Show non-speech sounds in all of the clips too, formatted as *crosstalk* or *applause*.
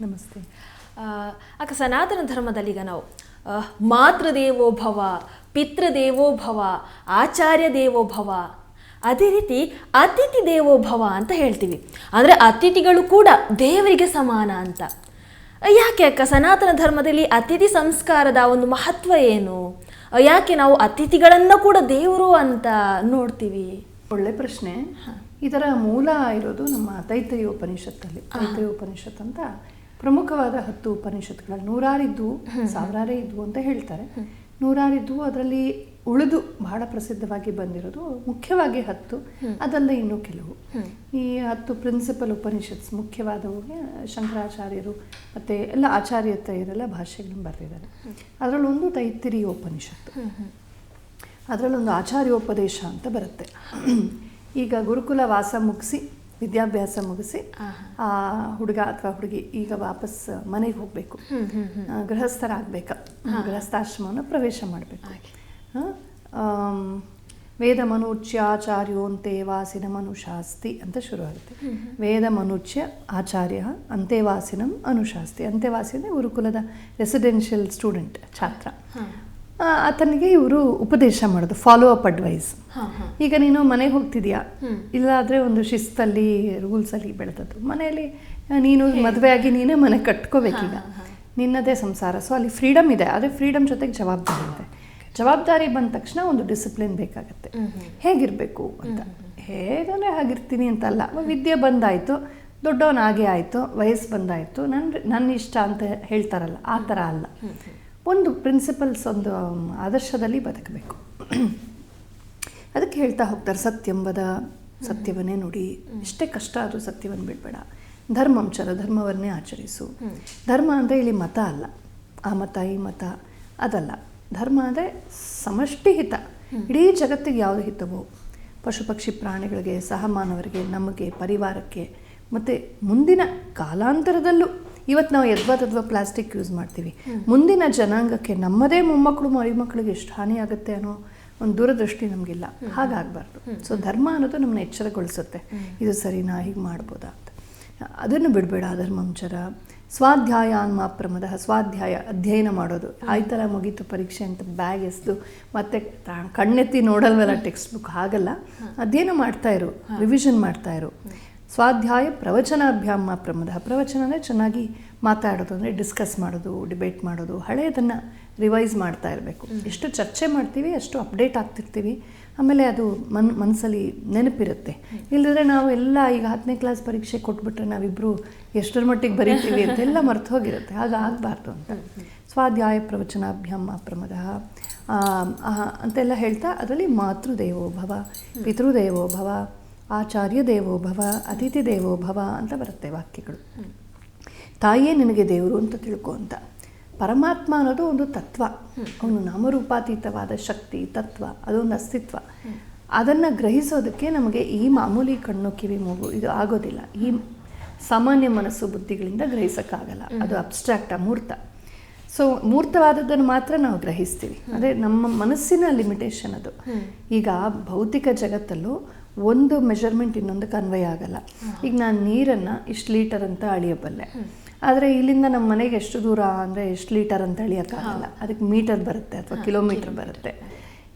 ನಮಸ್ತೆ. ಅಕ್ಕ ಸನಾತನ ಧರ್ಮದಲ್ಲಿ ಈಗ ನಾವು ಆ, ಮಾತೃದೇವೋ ಭವ ಪಿತೃದೇವೋ ಭವ ಆಚಾರ್ಯ ದೇವೋಭವ ಅದೇ ರೀತಿ ಅತಿಥಿ ದೇವೋಭವ ಅಂತ ಹೇಳ್ತೀವಿ. ಅಂದರೆ ಅತಿಥಿಗಳು ಕೂಡ ದೇವರಿಗೆ ಸಮಾನ ಅಂತ. ಯಾಕೆ ಅಕ್ಕ ಸನಾತನ ಧರ್ಮದಲ್ಲಿ ಅತಿಥಿ ಸಂಸ್ಕಾರದ ಒಂದು ಮಹತ್ವ ಏನು? ಯಾಕೆ ನಾವು ಅತಿಥಿಗಳನ್ನು ಕೂಡ ದೇವರು ಅಂತ ನೋಡ್ತೀವಿ? ಒಳ್ಳೆ ಪ್ರಶ್ನೆ. ಇದರ ಮೂಲ ಇರೋದು ನಮ್ಮ ತೈತ್ರಿಯ ಉಪನಿಷತ್ತಲ್ಲಿ. ತೈತ್ರಿಯ ಉಪನಿಷತ್ ಅಂತ ಪ್ರಮುಖವಾದ ಹತ್ತು ಉಪನಿಷತ್ಗಳಲ್ಲಿ ನೂರಾರಿದ್ದು ಸಾವಿರಾರೇ ಇದ್ವು ಅಂತ ಹೇಳ್ತಾರೆ. ನೂರಾರಿದ್ದು ಅದರಲ್ಲಿ ಉಳಿದು ಬಹಳ ಪ್ರಸಿದ್ಧವಾಗಿ ಬಂದಿರೋದು ಮುಖ್ಯವಾಗಿ ಹತ್ತು ಅದಲ್ಲದೆ ಇನ್ನೂ ಕೆಲವು. ಈ ಹತ್ತು ಪ್ರಿನ್ಸಿಪಲ್ ಉಪನಿಷತ್ಸ್ ಮುಖ್ಯವಾದವುಗೆ ಶಂಕರಾಚಾರ್ಯರು ಮತ್ತು ಎಲ್ಲ ಆಚಾರ್ಯತೆಯರೆಲ್ಲ ಭಾಷೆಗಳನ್ನ ಬರೆದಿದ್ದಾರೆ. ಅದರಲ್ಲೊಂದು ತೈತಿರಿ ಉಪನಿಷತ್ತು. ಅದರಲ್ಲೊಂದು ಆಚಾರ್ಯೋಪದೇಶ ಅಂತ ಬರುತ್ತೆ. ಈಗ ಗುರುಕುಲ ವಾಸ ಮುಗಿಸಿ ವಿದ್ಯಾಭ್ಯಾಸ ಮುಗಿಸಿ ಆ ಹುಡುಗ ಅಥವಾ ಹುಡುಗಿ ಈಗ ವಾಪಸ್ ಮನೆಗೆ ಹೋಗಬೇಕು. ಗೃಹಸ್ಥರಾಗಬೇಕು. ಗೃಹಸ್ಥಾಶ್ರಮವನ್ನು ಪ್ರವೇಶ ಮಾಡಬೇಕು. ವೇದ ಮನುಚ್ಯ ಆಚಾರ್ಯೋಂತೆ ವಾಸಿನ ಮನುಷಾಸ್ತಿ ಅಂತ ಶುರುವಾಗುತ್ತೆ. ವೇದ ಮನುಚ್ಯ ಆಚಾರ್ಯ ಅಂತೆವಾಸಿನಂ ಅನುಶಾಸ್ತಿ. ಅಂತೆವಾಸಿ ಅಂದರೆ ಗುರುಕುಲದ ರೆಸಿಡೆನ್ಷಿಯಲ್ ಸ್ಟೂಡೆಂಟ್ ಛಾತ್ರ. ಆತನಿಗೆ ಇವರು ಉಪದೇಶ ಮಾಡೋದು ಫಾಲೋ ಅಪ್ ಅಡ್ವೈಸ್ ಈಗ ನೀನು ಮನೆಗೆ ಹೋಗ್ತಿದ್ಯಾ? ಇಲ್ಲಾದರೆ ಒಂದು ಶಿಸ್ತಲ್ಲಿ ರೂಲ್ಸಲ್ಲಿ ಬೆಳೆದದ್ದು. ಮನೆಯಲ್ಲಿ ನೀನು ಮದುವೆ ಆಗಿ ನೀನೇ ಮನೆ ಕಟ್ಕೋಬೇಕೀಗ. ನಿನ್ನದೇ ಸಂಸಾರ. ಸೊ ಅಲ್ಲಿ ಫ್ರೀಡಮ್ ಇದೆ. ಆದರೆ ಫ್ರೀಡಮ್ ಜೊತೆಗೆ ಜವಾಬ್ದಾರಿ ಇದೆ. ಜವಾಬ್ದಾರಿ ಬಂದ ತಕ್ಷಣ ಒಂದು ಡಿಸಿಪ್ಲಿನ್ ಬೇಕಾಗತ್ತೆ. ಹೇಗಿರಬೇಕು ಅಂತ. ಹೇಗಂದರೆ ಹಾಗಿರ್ತೀನಿ ಅಂತಲ್ಲ. ವಿದ್ಯೆ ಬಂದಾಯಿತು. ದೊಡ್ಡವನಾಗೆ ಆಯಿತು. ವಯಸ್ಸು ಬಂದಾಯಿತು. ನನ್ನ ನನ್ನ ಇಷ್ಟ ಅಂತ ಹೇಳ್ತಾರಲ್ಲ ಆ ಥರ ಅಲ್ಲ. ಒಂದು ಪ್ರಿನ್ಸಿಪಲ್ಸ್ ಒಂದು ಆಮ್, ಆದರ್ಶದಲ್ಲಿ ಬದುಕಬೇಕು. ಅದಕ್ಕೆ ಹೇಳ್ತಾ ಹೋಗ್ತಾರೆ ಸತ್ಯಂಬದ ಸತ್ಯವನ್ನೇ ನೋಡಿ. ಎಷ್ಟೇ ಕಷ್ಟ ಆದರೂ ಸತ್ಯವನ್ನು ಬಿಡಬೇಡ. ಧರ್ಮಾಂಶರ ಧರ್ಮವನ್ನೇ ಆಚರಿಸು. ಧರ್ಮ ಅಂದರೆ ಇಲ್ಲಿ ಮತ ಅಲ್ಲ. ಆ ಮತ ಈ ಮತ ಅದಲ್ಲ. ಧರ್ಮ ಅಂದರೆ ಸಮಷ್ಟಿ ಹಿತ. ಇಡೀ ಜಗತ್ತಿಗೆ ಯಾವುದು ಹಿತವೋ? ಪಶು ಪಕ್ಷಿ ಪ್ರಾಣಿಗಳಿಗೆ ಸಹಮಾನವರಿಗೆ ನಮಗೆ ಪರಿವಾರಕ್ಕೆ ಮತ್ತು ಮುಂದಿನ ಕಾಲಾಂತರದಲ್ಲೂ ಇವತ್ತು ನಾವು ಯದ್ವಾ ತದ್ವಾ ಪ್ಲಾಸ್ಟಿಕ್ ಯೂಸ್ ಮಾಡ್ತೀವಿ. ಮುಂದಿನ ಜನಾಂಗಕ್ಕೆ ನಮ್ಮದೇ ಮೊಮ್ಮಕ್ಕಳು ಮರಿಮಕ್ಕಳಿಗೆ ಎಷ್ಟು ಹಾನಿ ಆಗುತ್ತೆ ಅನ್ನೋ ಒಂದು ದೂರದೃಷ್ಟಿ ನಮಗಿಲ್ಲ. ಹಾಗಾಗಬಾರ್ದು. ಸೊ ಧರ್ಮ ಅನ್ನೋದು ನಮ್ಮನ್ನ ಎಚ್ಚರಗೊಳಿಸುತ್ತೆ. ಇದು ಸರಿನಾ? ಹೀಗೆ ಮಾಡ್ಬೋದಾ ಅಂತ. ಅದನ್ನು ಬಿಡಬೇಡ. ಧರ್ಮಂಚರ ಸ್ವಾಧ್ಯಾಯ ಅನ್ಮಾ ಪ್ರಮದ. ಸ್ವಾಧ್ಯಾಯ ಅಧ್ಯಯನ ಮಾಡೋದು. ಆಯ್ತಲ್ಲ ಮುಗೀತು ಪರೀಕ್ಷೆ ಅಂತ ಬ್ಯಾಗ್ ಎಸ್ದು ಮತ್ತೆ ಕಣ್ಣೆತ್ತಿ ನೋಡಲ್ವಲ್ಲ ಟೆಕ್ಸ್ಟ್ ಬುಕ್ ಹಾಗಲ್ಲ. ಅಧ್ಯಯನ ಮಾಡ್ತಾ ಇರು. ರಿವಿಷನ್ ಮಾಡ್ತಾ ಇರು. ಸ್ವಾಧ್ಯಾಯ ಪ್ರವಚನಾಭ್ಯಾಮ ಪ್ರಮದ ಪ್ರವಚನ ಅಂದರೆ ಚೆನ್ನಾಗಿ ಮಾತಾಡೋದು ಅಂದರೆ ಡಿಸ್ಕಸ್ ಮಾಡೋದು ಡಿಬೇಟ್ ಮಾಡೋದು ಹಳೆಯದನ್ನು ರಿವೈಸ್ ಮಾಡ್ತಾ ಇರಬೇಕು. ಎಷ್ಟು ಚರ್ಚೆ ಮಾಡ್ತೀವಿ ಅಷ್ಟು ಅಪ್ಡೇಟ್ ಆಗ್ತಿರ್ತೀವಿ. ಆಮೇಲೆ ಅದು ಮನ್ ಮನಸ್ಸಲ್ಲಿ ನೆನಪಿರುತ್ತೆ. ಇಲ್ಲದ್ರೆ ನಾವು ಎಲ್ಲ ಈಗ ಹತ್ತನೇ ಕ್ಲಾಸ್ ಪರೀಕ್ಷೆ ಕೊಟ್ಬಿಟ್ರೆ ನಾವಿಬ್ಬರು ಎಷ್ಟರ ಮಟ್ಟಿಗೆ ಬರೀತೀವಿ ಅಂತೆಲ್ಲ ಮರ್ತು ಹೋಗಿರುತ್ತೆ. ಹಾಗೆ ಆಗಬಾರ್ದು ಅಂತ. ಸ್ವಾಧ್ಯಾಯ ಪ್ರವಚನಾಭ್ಯಾಮ ಪ್ರಮದ ಅಂತೆಲ್ಲ ಹೇಳ್ತಾ ಅದರಲ್ಲಿ ಮಾತೃದೇವೋ ಭವ ಪಿತೃದೇವೋ ಭವ ಆಚಾರ್ಯ ದೇವೋ ಭವ, ಅತಿಥಿ ದೇವೋ ಭವ ಅಂತ ಬರುತ್ತೆ ವಾಕ್ಯಗಳು. ತಾಯಿಯೇ ನಿನಗೆ ದೇವರು ಅಂತ ತಿಳ್ಕೊ ಅಂತ. ಪರಮಾತ್ಮ ಅನ್ನೋದು ಒಂದು ತತ್ವ. ಅವನು ನಾಮರೂಪಾತೀತವಾದ ಶಕ್ತಿ, ತತ್ವ, ಅದೊಂದು ಅಸ್ತಿತ್ವ. ಅದನ್ನು ಗ್ರಹಿಸೋದಕ್ಕೆ ನಮಗೆ ಈ ಮಾಮೂಲಿ ಕಣ್ಣು, ಕಿವಿ, ಮೂಗು ಇದು ಆಗೋದಿಲ್ಲ. ಈ ಸಾಮಾನ್ಯ ಮನಸ್ಸು ಬುದ್ಧಿಗಳಿಂದ ಗ್ರಹಿಸೋಕ್ಕಾಗಲ್ಲ. ಅದು ಅಬ್ಸ್ಟ್ರಾಕ್ಟ್, ಅಮೂರ್ತ. ಸೊ ಮೂರ್ತವಾದದ್ದನ್ನು ಮಾತ್ರ ನಾವು ಗ್ರಹಿಸ್ತೀವಿ. ಅಂದರೆ ನಮ್ಮ ಮನಸ್ಸಿನ ಲಿಮಿಟೇಷನ್ ಅದು. ಈಗ ಭೌತಿಕ ಜಗತ್ತಲ್ಲೂ ಒಂದು ಮೆಷರ್ಮೆಂಟ್ ಇನ್ನೊಂದು ಕನ್ವೈ ಆಗಲ್ಲ. ಈಗ ನಾನು ನೀರನ್ನು ಇಷ್ಟು ಲೀಟರ್ ಅಂತ ಅಳಿಯಬಲ್ಲೆ. ಆದರೆ ಇಲ್ಲಿಂದ ನಮ್ಮ ಮನೆಗೆ ಎಷ್ಟು ದೂರ ಅಂದರೆ ಎಷ್ಟು ಲೀಟರ್ ಅಂತ ಅಳಿಯೋಕ್ಕಾಗಲ್ಲ. ಅದಕ್ಕೆ ಮೀಟರ್ ಬರುತ್ತೆ ಅಥವಾ ಕಿಲೋಮೀಟರ್ ಬರುತ್ತೆ.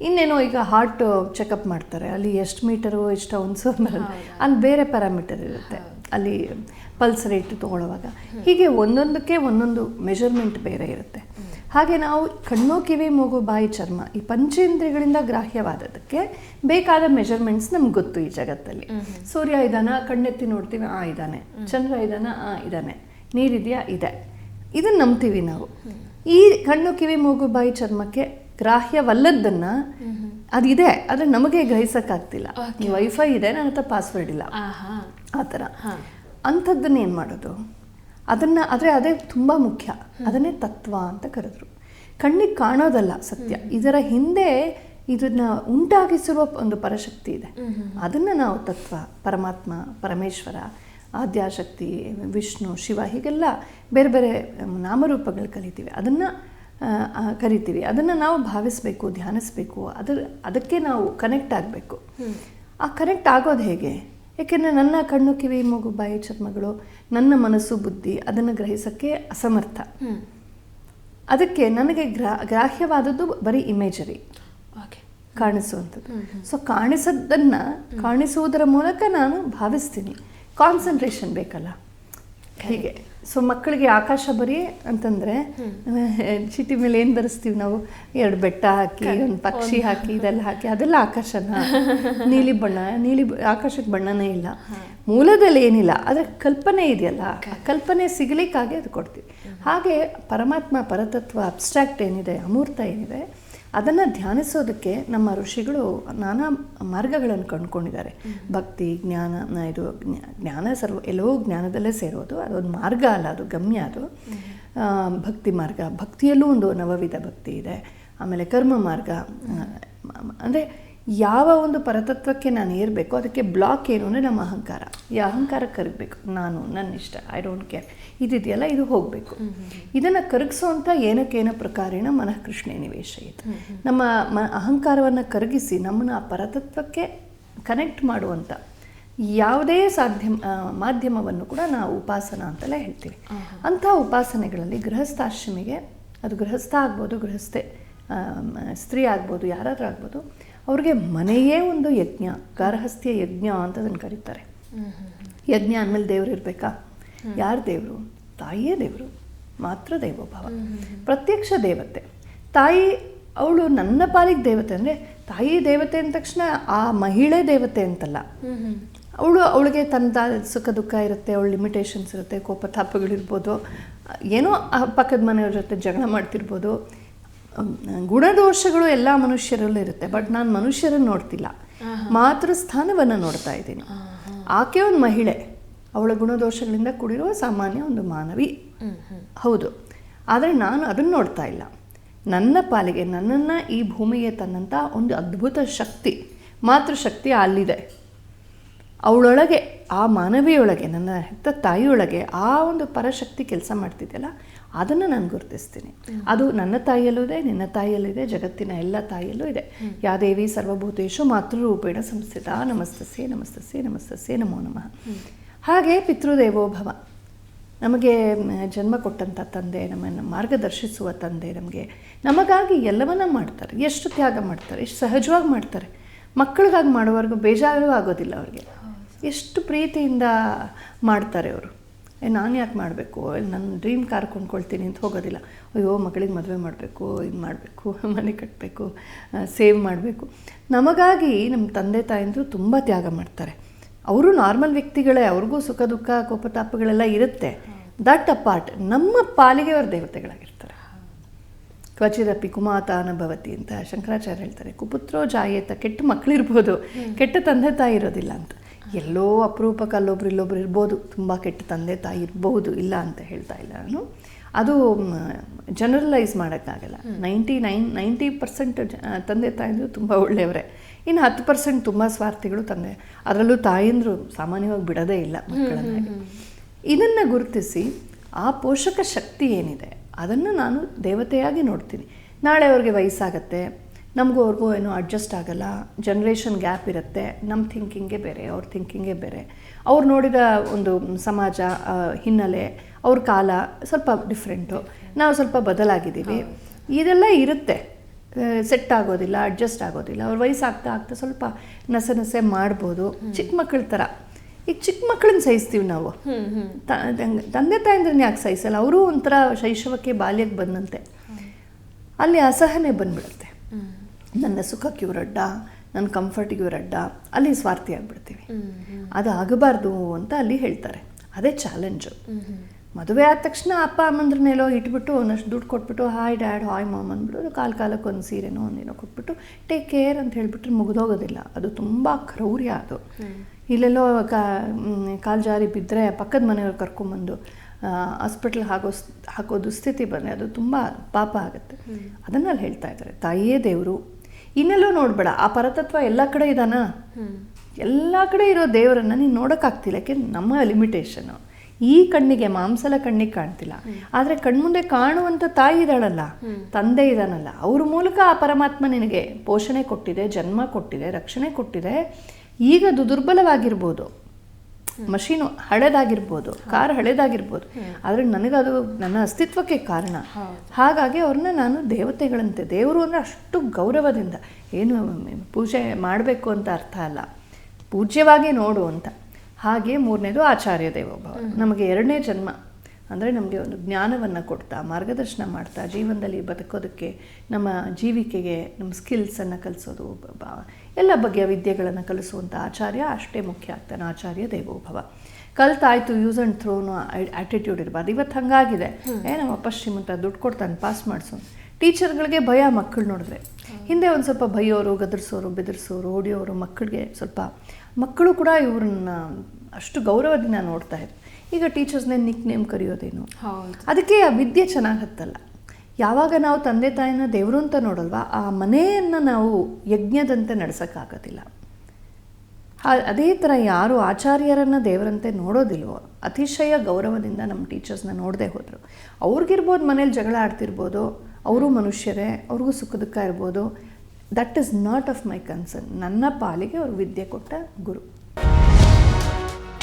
ಇನ್ನೇನೋ ಈಗ ಹಾರ್ಟ್ ಚೆಕಪ್ ಮಾಡ್ತಾರೆ. ಅಲ್ಲಿ ಎಷ್ಟು ಮೀಟರು ಎಷ್ಟು ಅವನ್ಸು ಬರುತ್ತೆ ಅಲ್ಲಿ ಬೇರೆ ಪ್ಯಾರಾಮೀಟರ್ ಇರುತ್ತೆ. ಅಲ್ಲಿ ಪಲ್ಸ್ ರೇಟ್ ತೊಗೊಳ್ಳುವಾಗ. ಹೀಗೆ ಒಂದೊಂದಕ್ಕೆ ಒಂದೊಂದು ಮೆಷರ್ಮೆಂಟ್ ಬೇರೆ ಇರುತ್ತೆ. ಹಾಗೆ ನಾವು ಕಣ್ಣು ಕಿವಿ ಮೂಗು ಬಾಯಿ ಚರ್ಮ ಈ ಪಂಚೇಂದ್ರಿಯಗಳಿಂದ ಗ್ರಾಹ್ಯವಾದದಕ್ಕೆ ಬೇಕಾದ ಮೆಜರ್ಮೆಂಟ್ಸ್ ನಮ್ಗೆ ಗೊತ್ತು ಈ ಜಗತ್ತಲ್ಲಿ. ಸೂರ್ಯ ಇದಾನ ಕಣ್ಣೆತ್ತಿ ನೋಡ್ತೀವಿ ಆ ಇದ್ದಾನೆ ಚಂದ್ರ ಇದಾನ ಆ ಇದ್ದಾನೆ ನೀರಿದೆಯಾ ಇದೆ. ಇದನ್ನು ನಂಬ್ತೀವಿ ನಾವು. ಈ ಕಣ್ಣು ಕಿವಿ ಮೂಗು ಬಾಯಿ ಚರ್ಮಕ್ಕೆ ಗ್ರಾಹ್ಯವಲ್ಲದನ್ನ ಅದಿದೆ ಆದರೆ ನಮಗೆ ಗ್ರಹಿಸೋಕ್ಕಾಗ್ತಿಲ್ಲ. ವೈಫೈ ಇದೆ ನನ್ನ ಹತ್ರ ಪಾಸ್ವರ್ಡ್ ಇಲ್ಲ. ಆ ಥರ. ಅಂಥದ್ದನ್ನ ಏನು ಮಾಡೋದು? ಅದನ್ನು ಆದರೆ ಅದೇ ತುಂಬ ಮುಖ್ಯ. ಅದನ್ನೇ ತತ್ವ ಅಂತ ಕರೆದ್ರು. ಕಣ್ಣಿಗೆ ಕಾಣೋದಲ್ಲ ಸತ್ಯ. ಇದರ ಹಿಂದೆ ಇದನ್ನ ಉಂಟಾಗಿಸಿರುವ ಒಂದು ಪರಶಕ್ತಿ ಇದೆ. ಅದನ್ನು ನಾವು ತತ್ವ ಪರಮಾತ್ಮ ಪರಮೇಶ್ವರ ಆದ್ಯಾಶಕ್ತಿ ವಿಷ್ಣು ಶಿವ ಹೀಗೆಲ್ಲ ಬೇರೆ ಬೇರೆ ನಾಮರೂಪಗಳು ಕಲಿತೀವಿ. ಅದನ್ನು ಕರಿತೀವಿ. ಅದನ್ನು ನಾವು ಭಾವಿಸಬೇಕು ಧ್ಯಾನಿಸಬೇಕು. ಅದರ ಅದಕ್ಕೆ ನಾವು ಕನೆಕ್ಟ್ ಆಗಬೇಕು. ಆ ಕನೆಕ್ಟ್ ಆಗೋದು ಹೇಗೆ? ಏಕೆಂದರೆ ನನ್ನ ಕಣ್ಣು ಕಿವಿ ಮೂಗು ಬಾಯಿ ಚರ್ಮಗಳು ನನ್ನ ಮನಸ್ಸು ಬುದ್ಧಿ ಅದನ್ನು ಗ್ರಹಿಸೋಕ್ಕೆ ಅಸಮರ್ಥ. ಅದಕ್ಕೆ ನನಗೆ ಗ್ರಾ ಗ್ರಾಹ್ಯವಾದದ್ದು ಬರೀ ಇಮೇಜರಿ ಓಕೆ ಕಾಣಿಸುವಂಥದ್ದು. ಸೊ ಕಾಣಿಸೋದನ್ನು ಕಾಣಿಸುವುದರ ಮೂಲಕ ನಾನು ಭಾವಿಸ್ತೀನಿ. ಕಾನ್ಸಂಟ್ರೇಷನ್ ಬೇಕಲ್ಲ. ಹೀಗೆ. ಸೊ ಮಕ್ಕಳಿಗೆ ಆಕಾಶ ಬರೀ ಅಂತಂದರೆ *laughs* ಚೀಟಿ ಮೇಲೆ ಏನು ಬರೆಸ್ತೀವಿ ನಾವು? ಎರಡು ಬೆಟ್ಟ ಹಾಕಿ ಒಂದು ಪಕ್ಷಿ ಹಾಕಿ ಇದೆಲ್ಲ ಹಾಕಿ ಅದೆಲ್ಲ ಆಕಾಶನ. *laughs* ನೀಲಿ ಬಣ್ಣ ನೀಲಿ ಆಕಾಶಕ್ಕೆ ಬಣ್ಣನೇ ಇಲ್ಲ. ಮೂಲದಲ್ಲಿ ಏನಿಲ್ಲ ಆದರೆ ಕಲ್ಪನೆ ಇದೆಯಲ್ಲ ಆ ಕಲ್ಪನೆ ಸಿಗಲಿಕ್ಕಾಗಿ ಅದು ಕೊಡ್ತೀವಿ. ಹಾಗೆ ಪರಮಾತ್ಮ ಪರತತ್ವ ಅಬ್ಸ್ಟ್ರಾಕ್ಟ್ ಏನಿದೆ ಅಮೂರ್ತ ಏನಿದೆ ಅದನ್ನು ಧ್ಯಾನಿಸೋದಕ್ಕೆ ನಮ್ಮ ಋಷಿಗಳು ನಾನಾ ಮಾರ್ಗಗಳನ್ನು ಕಂಡುಕೊಂಡಿದ್ದಾರೆ. ಭಕ್ತಿ, ಜ್ಞಾನ ಇದು ಜ್ಞಾನ ಸರ್ವ, ಎಲ್ಲವೂ ಜ್ಞಾನದಲ್ಲೇ ಸೇರೋದು. ಅದೊಂದು ಮಾರ್ಗ ಅಲ್ಲ, ಅದು ಗಮ್ಯ ಅದು. ಭಕ್ತಿ ಮಾರ್ಗ. ಭಕ್ತಿಯಲ್ಲೂ ಒಂದು ನವವಿಧ ಭಕ್ತಿ ಇದೆ. ಆಮೇಲೆ ಕರ್ಮ ಮಾರ್ಗ. ಅಂದರೆ ಯಾವ ಒಂದು ಪರತತ್ವಕ್ಕೆ ನಾನು ಏರಬೇಕು ಅದಕ್ಕೆ ಬ್ಲಾಕ್ ಏನು ಅಂದರೆ ನಮ್ಮ ಅಹಂಕಾರ. ಈ ಅಹಂಕಾರ ಕರಗಬೇಕು. ನಾನು ನನ್ನ ಇಷ್ಟ ಐ ಡೋಂಟ್ ಕೇರ್ ಇದಿದೆಯಲ್ಲ ಇದು ಹೋಗಬೇಕು. ಇದನ್ನು ಕರಗಿಸುವಂಥ ಏನಕ್ಕೇನ ಪ್ರಕಾರೇಣ ಮನಃ ಕೃಷ್ಣೇ ನಿವೇಶ ಇದು. ನಮ್ಮ ಮ ಅಹಂಕಾರವನ್ನು ಕರಗಿಸಿ ನಮ್ಮನ್ನು ಆ ಪರತತ್ವಕ್ಕೆ ಕನೆಕ್ಟ್ ಮಾಡುವಂಥ ಯಾವುದೇ ಸಾಧ್ಯ ಮಾಧ್ಯಮವನ್ನು ಕೂಡ ನಾವು ಉಪಾಸನ ಅಂತೆಲ್ಲ ಹೇಳ್ತೀವಿ. ಅಂಥ ಉಪಾಸನೆಗಳಲ್ಲಿ ಗೃಹಸ್ಥಾಶ್ರಮಿಗೆ ಅದು ಗೃಹಸ್ಥ ಆಗ್ಬೋದು ಗೃಹಸ್ಥೆ. ಸ್ತ್ರೀ ಆಗ್ಬೋದು ಯಾರಾದರೂ ಆಗ್ಬೋದು ಅವ್ರಿಗೆ ಮನೆಯೇ ಒಂದು ಯಜ್ಞ ಗಾರ್ಹಸ್ಥ್ಯ ಯಜ್ಞ ಅಂತ ಅದನ್ನು ಕರೀತಾರೆ. ಯಜ್ಞ ಅಂದಮೇಲೆ ದೇವರು ಇರಬೇಕಾ? ಯಾರು ದೇವರು? ತಾಯಿಯೇ ದೇವರು ಮಾತ್ರ ದೇವೋಭಾವ ಪ್ರತ್ಯಕ್ಷ ದೇವತೆ. ತಾಯಿ ಅವಳು ನನ್ನ ಪಾಲಿಗೆ ದೇವತೆ ಅಂದರೆ ತಾಯಿ ದೇವತೆ ಅಂದ ತಕ್ಷಣ ಆ ಮಹಿಳೆ ದೇವತೆ ಅಂತಲ್ಲ. ಅವಳು ಅವಳಿಗೆ ತನ್ನ ಸುಖ ದುಃಖ ಇರುತ್ತೆ ಅವಳು ಲಿಮಿಟೇಷನ್ಸ್ ಇರುತ್ತೆ ಕೋಪ ತಾಪಗಳಿರ್ಬೋದು ಏನೋ ಆ ಪಕ್ಕದ ಮನೆಯವ್ರ ಜೊತೆ ಜಗಳ ಮಾಡ್ತಿರ್ಬೋದು ಗುಣದೋಷಗಳು ಎಲ್ಲ ಮನುಷ್ಯರಲ್ಲೂ ಇರುತ್ತೆ ಬಟ್ ನಾನು ಮನುಷ್ಯರನ್ನು ನೋಡ್ತಿಲ್ಲ. ಮಾತೃ ಸ್ಥಾನವನ್ನು ನೋಡ್ತಾ ಇದ್ದೀನಿ. ಆಕೆ ಒಂದು ಮಹಿಳೆ ಅವಳ ಗುಣದೋಷಗಳಿಂದ ಕೂಡಿರುವ ಸಾಮಾನ್ಯ ಒಂದು ಮಾನವಿ. ಹೌದು. ಆದರೆ ನಾನು ಅದನ್ನು ನೋಡ್ತಾ ಇಲ್ಲ. ನನ್ನ ಪಾಲಿಗೆ ನನ್ನನ್ನು ಈ ಭೂಮಿಗೆ ತನ್ನಂಥ ಒಂದು ಅದ್ಭುತ ಶಕ್ತಿ ಮಾತೃಶಕ್ತಿ ಅಲ್ಲಿದೆ. ಅವಳೊಳಗೆ ಆ ಮಾನವಿಯೊಳಗೆ ನನ್ನ ಹೆತ್ತ ತಾಯಿಯೊಳಗೆ ಆ ಒಂದು ಪರಶಕ್ತಿ ಕೆಲಸ ಮಾಡ್ತಿದೆಯಲ್ಲ ಅದನ್ನು ನಾನು ಗುರುತಿಸ್ತೀನಿ. ಅದು ನನ್ನ ತಾಯಿಯಲ್ಲೂ ಇದೆ ನಿನ್ನ ತಾಯಿಯಲ್ಲೂ ಇದೆ ಜಗತ್ತಿನ ಎಲ್ಲ ತಾಯಿಯಲ್ಲೂ ಇದೆ. ಯಾ ದೇವಿ ಸರ್ವಭೂತೇಶು ಮಾತೃರೂಪೇಣ ಸಂಸ್ಥಿತ ನಮಸ್ತಸೆ ನಮಸ್ತಸೆ ನಮಸ್ತಸೆ ನಮೋ ನಮಃ. ಹಾಗೆ ಪಿತೃದೇವೋಭವ ನಮಗೆ ಜನ್ಮ ಕೊಟ್ಟಂಥ ತಂದೆ ನಮ್ಮನ್ನು ಮಾರ್ಗದರ್ಶಿಸುವ ತಂದೆ ನಮಗೆ. ನಮಗಾಗಿ ಎಲ್ಲವನ್ನ ಮಾಡ್ತಾರೆ. ಎಷ್ಟು ತ್ಯಾಗ ಮಾಡ್ತಾರೆ ಎಷ್ಟು ಸಹಜವಾಗಿ ಮಾಡ್ತಾರೆ. ಮಕ್ಕಳಿಗಾಗಿ ಮಾಡೋವರೆಗೂ ಬೇಜಾರು ಆಗೋದಿಲ್ಲ ಅವ್ರಿಗೆ. ಎಷ್ಟು ಪ್ರೀತಿಯಿಂದ ಮಾಡ್ತಾರೆ ಅವರು. ನಾನು ಯಾಕೆ ಮಾಡಬೇಕು? ನನ್ನ ಡ್ರೀಮ್ ಕಾರ್ ಕೊಂಡ್ಕೊಳ್ತೀನಿ ಅಂತ ಹೋಗೋದಿಲ್ಲ. ಅಯ್ಯೋ ಮಗಳಿಗೆ ಮದುವೆ ಮಾಡಬೇಕು ಇದು ಮಾಡಬೇಕು *laughs* ಮನೆ ಕಟ್ಟಬೇಕು ಸೇವ್ ಮಾಡಬೇಕು. ನಮಗಾಗಿ ನಮ್ಮ ತಂದೆ ತಾಯಂದರು ತುಂಬ ತ್ಯಾಗ ಮಾಡ್ತಾರೆ. ಅವರು ನಾರ್ಮಲ್ ವ್ಯಕ್ತಿಗಳೇ ಅವ್ರಿಗೂ ಸುಖ ದುಃಖ ಕೋಪತಾಪಗಳೆಲ್ಲ ಇರುತ್ತೆ. ದಟ್ ಅ ಪಾರ್ಟ್ ನಮ್ಮ ಪಾಲಿಗೆ ಅವರು ದೇವತೆಗಳಾಗಿರ್ತಾರೆ. ಕ್ವಚಿದಪಿ ಕುಮಾತಾನ ಭವತಿ ಅಂತ ಶಂಕರಾಚಾರ್ಯ ಹೇಳ್ತಾರೆ. ಕುಪುತ್ರೋ ಜಾಯೇತ ಕೆಟ್ಟ ಮಕ್ಕಳಿರ್ಬೋದು ಕೆಟ್ಟ ತಂದೆ ತಾಯಿ ಇರೋದಿಲ್ಲ ಅಂತ. ಎಲ್ಲೋ ಅಪರೂಪಕ್ಕೆ ಅಲ್ಲೊಬ್ರು ಇಲ್ಲೊಬ್ರು ಇರ್ಬೋದು. ತುಂಬ ಕೆಟ್ಟ ತಂದೆ ತಾಯಿ ಇರಬಹುದು ಇಲ್ಲ ಅಂತ ಹೇಳ್ತಾ ಇಲ್ಲ ನಾನು. ಅದು ಜನರಲೈಸ್ ಮಾಡೋಕ್ಕಾಗಲ್ಲ. ನೈಂಟಿ ನೈನ್ ನೈಂಟಿ ಪರ್ಸೆಂಟ್ ತಂದೆ ತಾಯಂದರು ತುಂಬ ಒಳ್ಳೆಯವರೇ. ಇನ್ನು ಹತ್ತು ಪರ್ಸೆಂಟ್ ತುಂಬ ಸ್ವಾರ್ಥಿಗಳು ತಂದೆ ಅದರಲ್ಲೂ ತಾಯಂದರು ಸಾಮಾನ್ಯವಾಗಿ ಬಿಡೋದೇ ಇಲ್ಲ ಮಕ್ಕಳನ್ನ ಇದನ್ನು ಗುರುತಿಸಿ ಆ ಪೋಷಕ ಶಕ್ತಿ ಏನಿದೆ ಅದನ್ನು ನಾನು ದೇವತೆಯಾಗಿ ನೋಡ್ತೀನಿ. ನಾಳೆ ಅವ್ರಿಗೆ ವಯಸ್ಸಾಗತ್ತೆ ನಮಗೂ ಅವ್ರಿಗೂ ಏನೋ ಅಡ್ಜಸ್ಟ್ ಆಗಲ್ಲ. ಜನ್ರೇಷನ್ ಗ್ಯಾಪ್ ಇರುತ್ತೆ. ನಮ್ಮ ಥಿಂಕಿಂಗೇ ಬೇರೆ ಅವ್ರ ಥಿಂಕಿಂಗೇ ಬೇರೆ. ಅವ್ರು ನೋಡಿದ ಒಂದು ಸಮಾಜ ಹಿನ್ನೆಲೆ ಅವ್ರ ಕಾಲ ಸ್ವಲ್ಪ ಡಿಫ್ರೆಂಟು ನಾವು ಸ್ವಲ್ಪ ಬದಲಾಗಿದ್ದೀವಿ. ಇದೆಲ್ಲ ಇರುತ್ತೆ. ಸೆಟ್ ಆಗೋದಿಲ್ಲ ಅಡ್ಜಸ್ಟ್ ಆಗೋದಿಲ್ಲ. ಅವ್ರ ವಯಸ್ಸಾಗ್ತಾ ಆಗ್ತಾ ಸ್ವಲ್ಪ ನಸೆ ನಸೆ ಮಾಡ್ಬೋದು. ಚಿಕ್ಕ ಮಕ್ಕಳ ಥರ ಈಗ ಚಿಕ್ಕ ಮಕ್ಕಳನ್ನ ಸಹಿಸ್ತೀವಿ ನಾವು. ತಂದೆ ತಾಯಂದ್ರನ್ನ ಯಾಕೆ ಸಹಿಸಲ್ಲ? ಅವರು ಒಂಥರ ಶೈಶವಕ್ಕೆ ಬಾಲ್ಯಕ್ಕೆ ಬಂದಂತೆ. ಅಲ್ಲಿ ಅಸಹನೆ ಬಂದ್ಬಿಡುತ್ತೆ. ನನ್ನ ಸುಖಕ್ಕೆ ಇವರಡ್ಡ ನನ್ನ ಕಂಫರ್ಟಿಗೆ ಇವರಡ್ಡ ಅಲ್ಲಿ ಸ್ವಾರ್ಥಿ ಆಗ್ಬಿಡ್ತೀವಿ. ಅದು ಆಗಬಾರ್ದು ಅಂತ ಅಲ್ಲಿ ಹೇಳ್ತಾರೆ. ಅದೇ ಚಾಲೆಂಜು ಮದುವೆ ಆದ ತಕ್ಷಣ ಅಪ್ಪ ಅಮ್ಮಂದ್ರನ್ನೆಲ್ಲೋ ಇಟ್ಬಿಟ್ಟು ಒಂದಷ್ಟು ದುಡ್ಡು ಕೊಟ್ಬಿಟ್ಟು ಹಾಯ್ ಡ್ಯಾಡ್ ಹಾಯ್ ಮಾಮ್ ಅಂದ್ಬಿಟ್ಟು ಕಾಲು ಕಾಲಕ್ಕೆ ಒಂದು ಸೀರೆನೋ ಒಂದೇನೋ ಕೊಟ್ಬಿಟ್ಟು ಟೇಕ್ ಕೇರ್ ಅಂತ ಹೇಳಿಬಿಟ್ರೆ ಮುಗಿದೋಗೋದಿಲ್ಲ. ಅದು ತುಂಬ ಕ್ರೌರ್ಯ ಅದು. ಇಲ್ಲೆಲ್ಲೋ ಕಾಲು ಜಾರಿ ಬಿದ್ದರೆ ಪಕ್ಕದ ಮನೆಯವ್ರು ಕರ್ಕೊಂಬಂದು ಹಾಸ್ಪಿಟ್ಲ್ ಹಾಕೋ ಹಾಕೋದು ಸ್ಥಿತಿ ದುಸ್ಥಿತಿ ಬಂದರೆ ಅದು ತುಂಬ ಪಾಪ ಆಗುತ್ತೆ. ಅದನ್ನಲ್ಲಿ ಹೇಳ್ತಾ ಇದ್ದಾರೆ. ತಾಯಿಯೇ ದೇವರು. ಇನ್ನೆಲ್ಲೋ ನೋಡಬೇಡ. ಆ ಪರತತ್ವ ಎಲ್ಲ ಕಡೆ ಇದಾನ? ಎಲ್ಲ ಕಡೆ ಇರೋ ದೇವರನ್ನ ನೀನು ನೋಡೋಕ್ಕಾಗ್ತಿಲ್ಲ. ಯಾಕೆ? ನಮ್ಮ ಲಿಮಿಟೇಷನ್ನು ಈ ಕಣ್ಣಿಗೆ ಮಾಂಸಲ ಕಣ್ಣಿಗೆ ಕಾಣ್ತಿಲ್ಲ. ಆದರೆ ಕಣ್ಮುಂದೆ ಕಾಣುವಂಥ ತಾಯಿ ಇದ್ದಾಳಲ್ಲ ತಂದೆ ಇದ್ದಾನಲ್ಲ ಅವ್ರ ಮೂಲಕ ಆ ಪರಮಾತ್ಮ ನಿನಗೆ ಪೋಷಣೆ ಕೊಟ್ಟಿದೆ ಜನ್ಮ ಕೊಟ್ಟಿದೆ ರಕ್ಷಣೆ ಕೊಟ್ಟಿದೆ. ಈಗ ದುರ್ಬಲವಾಗಿರ್ಬೋದು ಮಷೀನು ಹಳೆದಾಗಿರ್ಬೋದು ಕಾರ್ ಹಳೆದಾಗಿರ್ಬೋದು ಆದರೆ ನನಗದು ನನ್ನ ಅಸ್ತಿತ್ವಕ್ಕೆ ಕಾರಣ. ಹಾಗಾಗಿ ಅವ್ರನ್ನ ನಾನು ದೇವತೆಗಳಂತೆ ದೇವರು ಅಂದರೆ ಅಷ್ಟು ಗೌರವದಿಂದ ಏನು ಪೂಜೆ ಮಾಡಬೇಕು ಅಂತ ಅರ್ಥ ಅಲ್ಲ. ಪೂಜ್ಯವಾಗಿ ನೋಡು ಅಂತ. ಹಾಗೆ ಮೂರನೇದು ಆಚಾರ್ಯ ದೇವೋಭವ. ನಮಗೆ ಎರಡನೇ ಜನ್ಮ. ಅಂದರೆ ನಮಗೆ ಒಂದು ಜ್ಞಾನವನ್ನು ಕೊಡ್ತಾ ಮಾರ್ಗದರ್ಶನ ಮಾಡ್ತಾ ಜೀವನದಲ್ಲಿ ಬದುಕೋದಕ್ಕೆ ನಮ್ಮ ಜೀವಿಕೆಗೆ ನಮ್ಮ ಸ್ಕಿಲ್ಸನ್ನು ಕಲಿಸೋದು ಎಲ್ಲ ಬಗೆಯ ವಿದ್ಯೆಗಳನ್ನು ಕಲಿಸುವಂಥ ಆಚಾರ್ಯ ಅಷ್ಟೇ ಮುಖ್ಯ ಆಗ್ತಾನೆ ಆಚಾರ್ಯ ದೇವೋಭವ. ಕಲ್ತಾಯ್ತು ಯೂಸ್ ಆ್ಯಂಡ್ ಥ್ರೋನು ಆ್ಯಟಿಟ್ಯೂಡ್ ಇರಬಾರ್ದು. ಇವತ್ತು ಹಂಗಾಗಿದೆ. ಏ ನಮ್ಮಪ್ಪ ಶ್ರೀಮಂತ ದುಡ್ಡು ಕೊಡ್ತಾನೆ ಪಾಸ್ ಮಾಡಿಸೋನು ಟೀಚರ್ಗಳಿಗೆ ಭಯ ಮಕ್ಕಳು ನೋಡಿದ್ರೆ. ಹಿಂದೆ ಒಂದು ಸ್ವಲ್ಪ ಭಯೋರು ಗದರ್ಸೋರು ಬೆದರಿಸೋರು ಹೊಡಿಯೋರು ಮಕ್ಕಳಿಗೆ ಸ್ವಲ್ಪ ಮಕ್ಕಳು ಕೂಡ ಇವ್ರನ್ನ ಅಷ್ಟು ಗೌರವದಿಂದ ನೋಡ್ತಾ ಇದ್ರು ಈಗ ಟೀಚರ್ಸ್ನೇ ನಿಕ್ ನೇಮ್ ಕರೆಯೋದೇನು. ಅದಕ್ಕೆ ಆ ವಿದ್ಯೆ ಚೆನ್ನಾಗಿ ಹತ್ತಲ್ಲ. ಯಾವಾಗ ನಾವು ತಂದೆ ತಾಯಿನ ದೇವರು ಅಂತ ನೋಡಲ್ವಾ ಆ ಮನೆಯನ್ನು ನಾವು ಯಜ್ಞದಂತೆ ನಡೆಸೋಕ್ಕಾಗೋದಿಲ್ಲ. ಅದೇ ಥರ ಯಾರು ಆಚಾರ್ಯರನ್ನು ದೇವರಂತೆ ನೋಡೋದಿಲ್ವೋ ಅತಿಶಯ ಗೌರವದಿಂದ ನಮ್ಮ ಟೀಚರ್ಸ್ನ ನೋಡದೆ ಹೋದರು. ಅವ್ರಿಗಿರ್ಬೋದು ಮನೇಲಿ ಜಗಳ ಆಡ್ತಿರ್ಬೋದು ಅವರು ಮನುಷ್ಯರೇ ಅವ್ರಿಗೂ ಸುಖ ದುಃಖ ಇರ್ಬೋದು. That is not of my concern ನನ್ನ ಪಾಲಿಗೆ ಅವರು ವಿದ್ಯೆ ಕೊಟ್ಟ ಗುರು.